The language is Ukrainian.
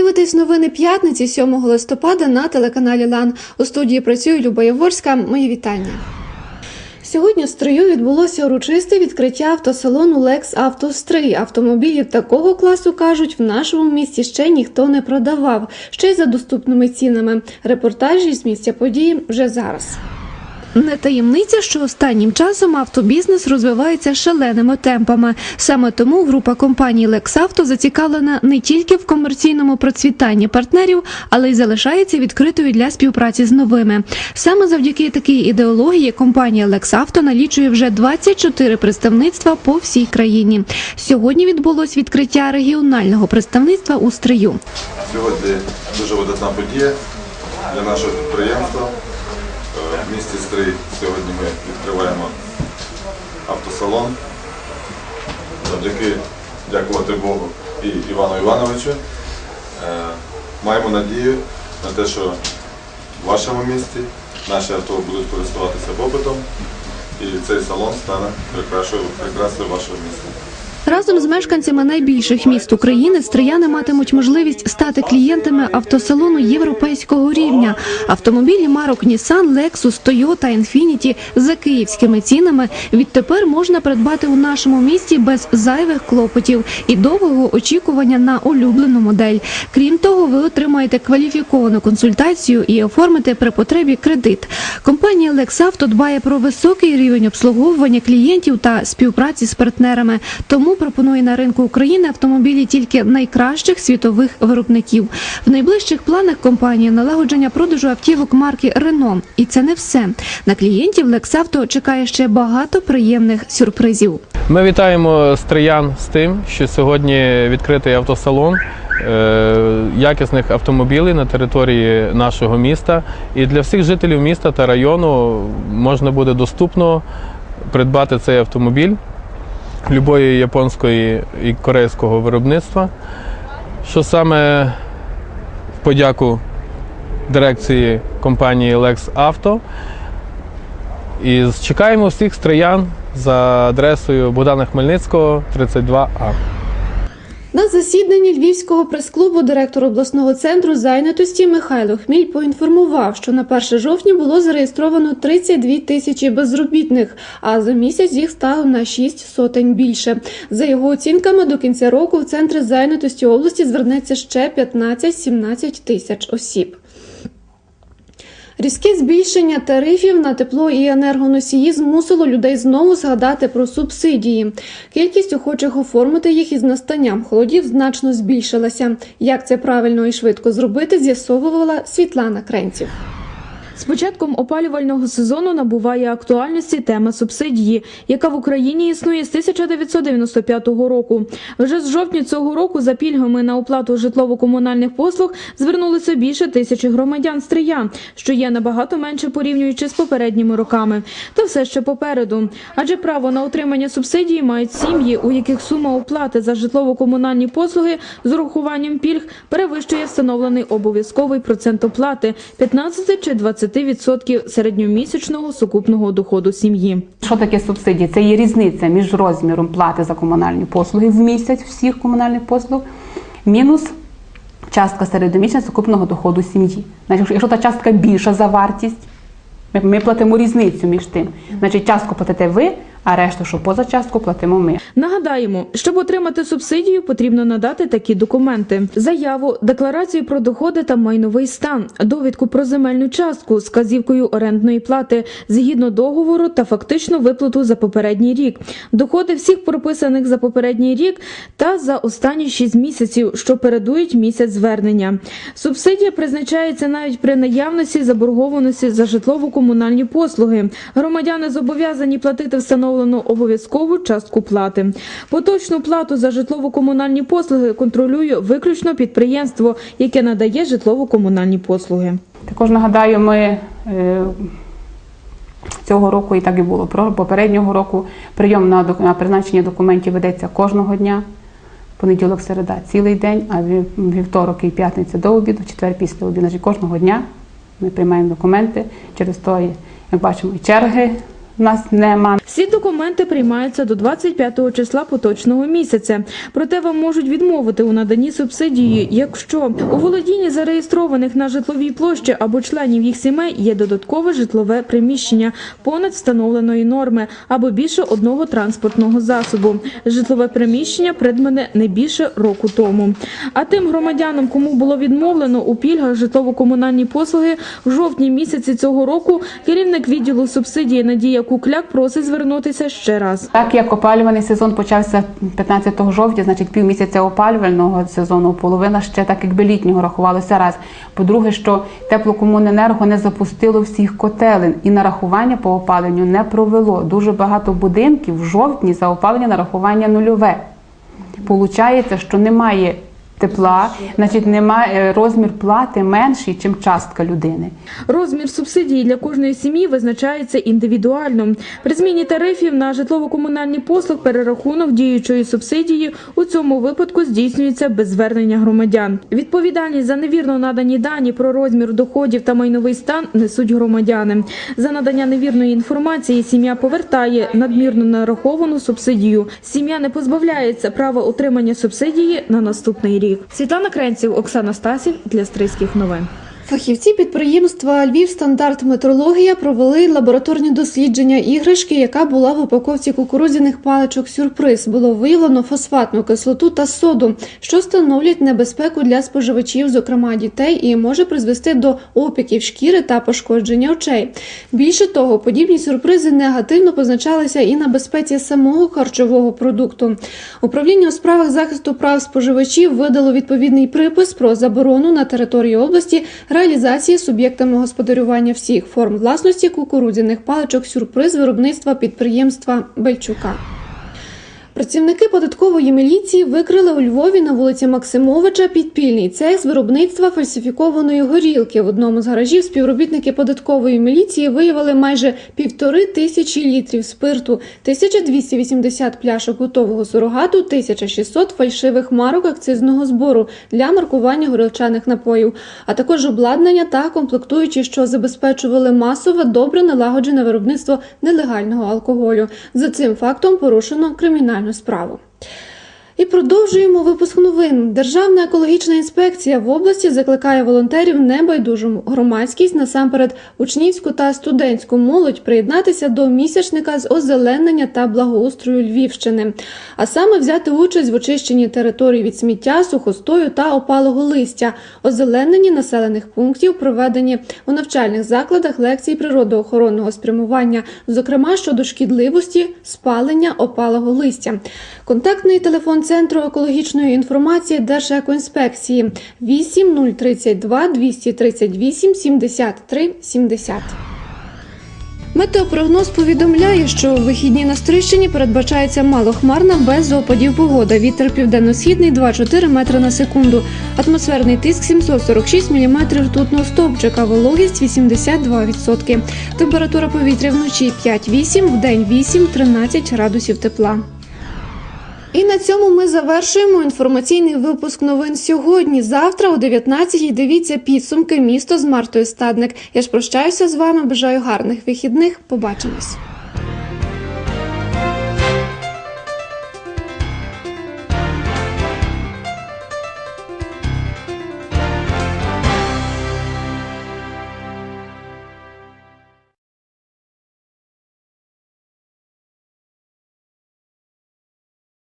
дивитесь новини п'ятниці 7 листопада на телеканалі Лан. У студії працює Люба Яворська. Мої вітання. Сьогодні в стрию відбулося урочисте відкриття автосалону Лекс Автострий. Автомобілів такого класу кажуть, в нашому місті ще ніхто не продавав, ще й за доступними цінами. Репортажі з місця події вже зараз. Не таємниця, що останнім часом автобізнес розвивається шаленими темпами. Саме тому група компаній «Лексавто» зацікавлена не тільки в комерційному процвітанні партнерів, але й залишається відкритою для співпраці з новими. Саме завдяки такій ідеології компанія «Лексавто» налічує вже 24 представництва по всій країні. Сьогодні відбулось відкриття регіонального представництва у Стрию. Сьогодні дуже видатна подія для нашого підприємства. В місті Стрий сьогодні ми відкриваємо автосалон. Завдяки дякувати Богу і Івану Івановичу. Е, Маємо надію на те, що в вашому місті наші авто будуть користуватися попитом і цей салон стане прикрашою, прикрасою вашого міста. Разом з мешканцями найбільших міст України стрияни матимуть можливість стати клієнтами автосалону європейського рівня. Автомобілі марок Nissan, Lexus, Toyota, Infiniti за київськими цінами відтепер можна придбати у нашому місті без зайвих клопотів і довгого очікування на улюблену модель. Крім того, ви отримаєте кваліфіковану консультацію і оформите при потребі кредит. Компанія «Лексавто» дбає про високий рівень обслуговування клієнтів та співпраці з партнерами. Тому пропонує на ринку України автомобілі тільки найкращих світових виробників. В найближчих планах компанії налагодження продажу автівок марки Рено. І це не все. На клієнтів «Лексавто» чекає ще багато приємних сюрпризів. Ми вітаємо стриян з тим, що сьогодні відкритий автосалон е, якісних автомобілів на території нашого міста. І для всіх жителів міста та району можна буде доступно придбати цей автомобіль любої японської і корейського виробництва, що саме в подяку дирекції компанії Lex Auto. І чекаємо всіх стриян за адресою Богдана Хмельницького, 32А. На засіданні Львівського прес-клубу директор обласного центру зайнятості Михайло Хміль поінформував, що на 1 жовтня було зареєстровано 32 тисячі безробітних, а за місяць їх стало на 6 сотень більше. За його оцінками, до кінця року в центри зайнятості області звернеться ще 15-17 тисяч осіб. Різке збільшення тарифів на тепло і енергоносії змусило людей знову згадати про субсидії. Кількість охочих оформити їх із настанням холодів значно збільшилася. Як це правильно і швидко зробити, з'ясовувала Світлана Кренців. З початком опалювального сезону набуває актуальності тема субсидії, яка в Україні існує з 1995 року. Вже з жовтня цього року за пільгами на оплату житлово-комунальних послуг звернулося більше тисячі громадян стрия, що є набагато менше порівнюючи з попередніми роками. Та все ще попереду. Адже право на отримання субсидії мають сім'ї, у яких сума оплати за житлово-комунальні послуги з урахуванням пільг перевищує встановлений обов'язковий процент оплати 15 чи 20% середньомісячного сукупного доходу сім'ї. Що таке субсидії? Це є різниця між розміром плати за комунальні послуги в місяць всіх комунальних послуг, мінус частка середньомісячного сукупного доходу сім'ї. Значить, якщо та частка більша за вартість, ми платимо різницю між тим. Значить, частку платите ви, а решту, що поза частку, платимо ми. Нагадаємо, щоб отримати субсидію, потрібно надати такі документи: заяву, декларацію про доходи та майновий стан, довідку про земельну частку з казівкою орендної плати згідно договору та фактичну виплату за попередній рік, доходи всіх прописаних за попередній рік та за останні 6 місяців, що передують місяць звернення. Субсидія призначається навіть при наявності заборгованості за житлово-комунальні послуги. Громадяни зобов'язані платити встановлену обов'язкову частку плати. Поточну плату за житлово-комунальні послуги контролює виключно підприємство, яке надає житлово-комунальні послуги. Також нагадаю, ми е, цього року, і так і було попереднього року, прийом на, призначення документів ведеться кожного дня. Понеділок, середа цілий день, а вів- вівторок і п'ятниця до обіду, четвер після обіду. Кожного дня ми приймаємо документи. Через то, як бачимо, і черги нас нема. Всі документи приймаються до 25 числа поточного місяця. Проте вам можуть відмовити у наданні субсидії, якщо у володінні зареєстрованих на житловій площі або членів їх сімей є додаткове житлове приміщення понад встановленої норми або більше одного транспортного засобу. Житлове приміщення придбане не більше року тому. А тим громадянам, кому було відмовлено у пільгах житлово-комунальні послуги, в жовтні місяці цього року керівник відділу субсидії Надія Кукляк просить звернутися ще раз. Так як опалювальний сезон почався 15 жовтня, значить півмісяця опалювального сезону, половина ще так якби літнього рахувалося раз. По-друге, що теплокомуненерго не запустило всіх котелень і нарахування по опаленню не провело. Дуже багато будинків в жовтні за опалення нарахування нульове. Получається, що немає тепла, значить немає розмір плати менший, ніж частка людини. Розмір субсидії для кожної сім'ї визначається індивідуально. При зміні тарифів на житлово-комунальні послуг перерахунок діючої субсидії у цьому випадку здійснюється без звернення громадян. Відповідальність за невірно надані дані про розмір доходів та майновий стан несуть громадяни. За надання невірної інформації сім'я повертає надмірно нараховану субсидію. Сім'я не позбавляється права отримання субсидії на наступний рік. Світлана Кренців, Оксана Стасів для Стрийських новин. Фахівці підприємства Львів стандарт метрологія провели лабораторні дослідження іграшки, яка була в упаковці кукурудзяних паличок сюрприз. Було виявлено фосфатну кислоту та соду, що становлять небезпеку для споживачів, зокрема дітей, і може призвести до опіків шкіри та пошкодження очей. Більше того, подібні сюрпризи негативно позначалися і на безпеці самого харчового продукту. Управління у справах захисту прав споживачів видало відповідний припис про заборону на території області реалізації суб'єктами господарювання всіх форм власності кукурудзяних паличок сюрприз виробництва підприємства Бельчука. Працівники податкової міліції викрили у Львові на вулиці Максимовича підпільний цех з виробництва фальсифікованої горілки. В одному з гаражів співробітники податкової міліції виявили майже півтори тисячі літрів спирту, 1280 пляшок готового сурогату, 1600 фальшивих марок акцизного збору для маркування горілчаних напоїв, а також обладнання та комплектуючі, що забезпечували масове добре налагоджене виробництво нелегального алкоголю. За цим фактом порушено кримінальну справу. І продовжуємо випуск новин. Державна екологічна інспекція в області закликає волонтерів небайдужу громадськість насамперед учнівську та студентську молодь приєднатися до місячника з озеленення та благоустрою Львівщини, а саме взяти участь в очищенні територій від сміття, сухостою та опалого листя, озелененні населених пунктів, проведені у навчальних закладах лекцій природоохоронного спрямування, зокрема щодо шкідливості спалення опалого листя. Контактний телефон Центру екологічної інформації Держекоінспекції 8032 238 73 70. Метеопрогноз повідомляє, що у вихідні на Стрищині передбачається малохмарна без опадів погода. Вітер південно-східний 2,4 метри на секунду. Атмосферний тиск 746 мм ртутного стовпчика, вологість 82%. Температура повітря вночі 5-8, вдень 8-13 градусів тепла. І на цьому ми завершуємо інформаційний випуск новин сьогодні. Завтра о 19-й дивіться підсумки місто з Мартою Стадник. Я ж прощаюся з вами. Бажаю гарних вихідних. Побачимось.